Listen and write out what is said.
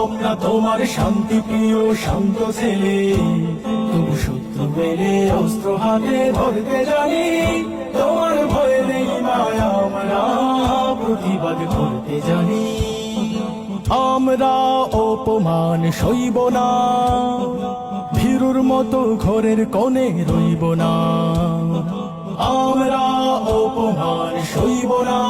আমরা তোমার শান্তি, প্রিয় শান্ত ছেলে। তবু শত্রু বেলে অস্ত্র হাতে ধরতে জানি। তোমার ভয় নেই মায়া আমরা প্রতিবাদ করতে জানি। আমরা অপমান সইব না। ভীরুর মতো ঘরের কোণে রইব না। আমরা অপমান সইব না।